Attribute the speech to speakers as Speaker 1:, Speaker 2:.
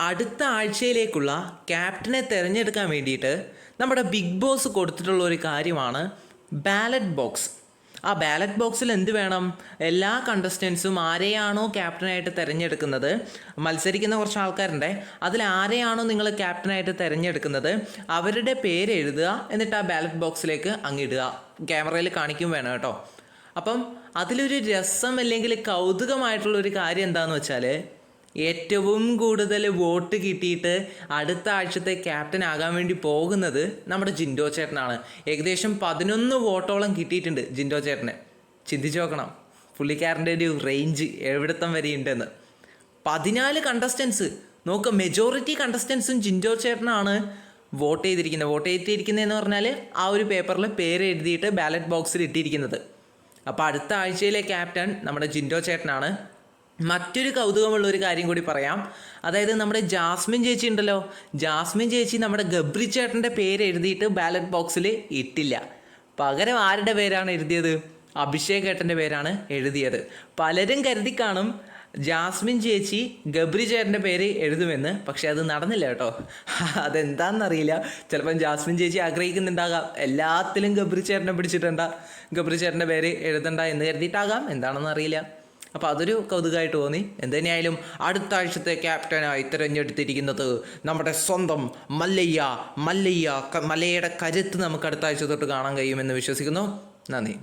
Speaker 1: അടുത്ത ആഴ്ചയിലേക്കുള്ള ക്യാപ്റ്റനെ തിരഞ്ഞെടുക്കാൻ വേണ്ടിയിട്ട് നമ്മുടെ ബിഗ് ബോസ് കൊടുത്തിട്ടുള്ള ഒരു കാര്യമാണ് ബാലറ്റ് ബോക്സ്. ആ ബാലറ്റ് ബോക്സിൽ എന്ത് വേണം? എല്ലാ കണ്ടസ്റ്റൻസും ആരെയാണോ ക്യാപ്റ്റനായിട്ട് തിരഞ്ഞെടുക്കുന്നത്? മത്സരിക്കുന്ന കുറച്ച് ആൾക്കാരുണ്ട്. അതിൽ ആരെയാണോ നിങ്ങൾ ക്യാപ്റ്റനായിട്ട് തിരഞ്ഞെടുക്കുന്നത്? അവരുടെ പേര് എഴുതുക എന്നിട്ട് ആ ബാലറ്റ് ബോക്സിലേക്ക് അങ്ങിടുക ക്യാമറയിൽ കാണിക്കും വേണം കേട്ടോ. അപ്പം അതിലൊരു രസം അല്ലെങ്കിൽ കൗതുകമായിട്ടുള്ള ഒരു കാര്യം എന്താണെന്ന് വെച്ചാൽ ഏറ്റവും കൂടുതൽ വോട്ട് കിട്ടിയിട്ട് അടുത്ത ആഴ്ചത്തെ ക്യാപ്റ്റൻ ആകാൻ വേണ്ടി പോകുന്നത് നമ്മുടെ ജിൻഡോ ചേട്ടനാണ്. ഏകദേശം പതിനൊന്ന് വോട്ടോളം കിട്ടിയിട്ടുണ്ട് ജിൻഡോ ചേട്ടന്. ചിന്തിച്ചു നോക്കണം. പുള്ളിക്കാരന്റെ ഒരു റേഞ്ച് എവിടത്തം വരെയുണ്ടെന്ന്. പതിനാല് കണ്ടസ്റ്റൻസ് നോക്ക് മെജോറിറ്റി കണ്ടസ്റ്റൻസും ജിൻഡോ ചേട്ടനാണ് വോട്ട് ചെയ്തിരിക്കുന്നത്. വോട്ട് ചെയ്തിരിക്കുന്നതെന്ന് പറഞ്ഞാൽ ആ ഒരു പേപ്പറിൽ പേര് എഴുതിയിട്ട് ബാലറ്റ് ബോക്സിൽ ഇട്ടിരിക്കുന്നത്. അപ്പോൾ അടുത്ത ആഴ്ചയിലെ ക്യാപ്റ്റൻ നമ്മുടെ ജിൻഡോ ചേട്ടനാണ്. മറ്റൊരു കൗതുകമുള്ള ഒരു കാര്യം കൂടി പറയാം. അതായത് നമ്മുടെ ജാസ്മിൻ ചേച്ചി ഉണ്ടല്ലോ. ജാസ്മിൻ ചേച്ചി നമ്മുടെ ഗബ്രി ചേട്ടന്റെ പേര് എഴുതിയിട്ട് ബാലറ്റ് ബോക്സിൽ ഇട്ടില്ല. പകരം ആരുടെ പേരാണ് എഴുതിയത്? അഭിഷേക് ഏട്ടന്റെ പേരാണ് എഴുതിയത്. പലരും കരുതി കാണും ജാസ്മിൻ ചേച്ചി ഗബ്രി ചേട്ടന്റെ പേര് എഴുതുമെന്ന്. പക്ഷെ അത് നടന്നില്ല കേട്ടോ. അതെന്താണെന്നറിയില്ല ചിലപ്പം ജാസ്മിൻ ചേച്ചി ആഗ്രഹിക്കുന്നുണ്ടാകാം. എല്ലാത്തിലും ഗബ്രി ചേട്ടനെ പിടിച്ചിട്ടുണ്ട. ഗബ്രി ചേട്ടന്റെ പേര് എഴുതണ്ട എന്ന് കരുതിയിട്ടാകാം. എന്താണെന്ന് അറിയില്ല അപ്പോൾ അതൊരു കൗതുകമായിട്ട് തോന്നി. എന്തുതന്നെയായാലും അടുത്ത ആഴ്ചത്തെ ക്യാപ്റ്റനായി തിരഞ്ഞെടുത്തിരിക്കുന്നത് നമ്മുടെ സ്വന്തം മല്ലയ്യ മല്ലയ്യ മലയുടെ കരുത്ത് നമുക്ക് അടുത്ത ആഴ്ച തൊട്ട് കാണാൻ കഴിയുമെന്ന് വിശ്വസിക്കുന്നു. നന്ദി.